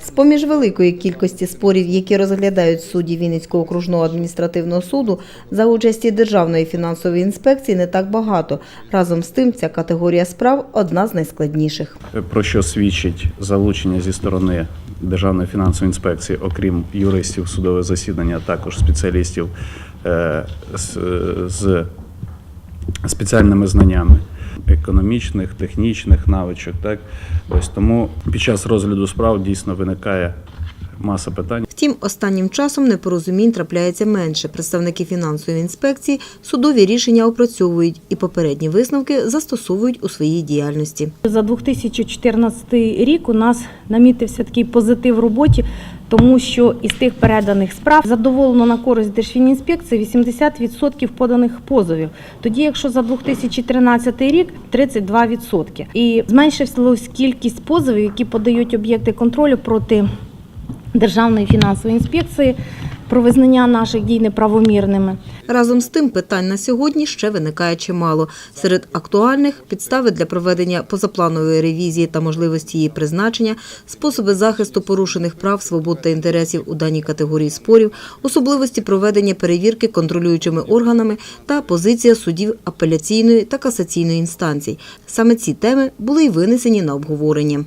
З-поміж великої кількості спорів, які розглядають судді Вінницького окружного адміністративного суду, за участі Державної фінансової інспекції не так багато. Разом з тим, ця категорія справ одна з найскладніших. про що свідчить залучення зі сторони Державної фінансової інспекції, окрім юристів судове засідання, також спеціалістів е, з, з спеціальними знаннями економічних, технічних навичок. Так? Ось тому під час розгляду справ дійсно виникає маса питань. Втім, останнім часом непорозумінь трапляється менше. Представники фінансової інспекції судові рішення опрацьовують і попередні висновки застосовують у своїй діяльності. За 2014 рік у нас намітився такий позитив в роботі, тому що із тих переданих справ задоволено на користь Держфінінспекції 80% поданих позовів. Тоді, якщо за 2013 рік 32%. І зменшилась кількість позовів, які подають об'єкти контролю проти Державної фінансової інспекції про визнання наших дій неправомірними. Разом з тим, питань на сьогодні ще виникає чимало. Серед актуальних підстави для проведення позапланової ревізії та можливості її призначення, способи захисту порушених прав, свобод та інтересів у даній категорії спорів, особливості проведення перевірки контролюючими органами та позиція судів апеляційної та касаційної інстанцій. Саме ці теми були й винесені на обговорення.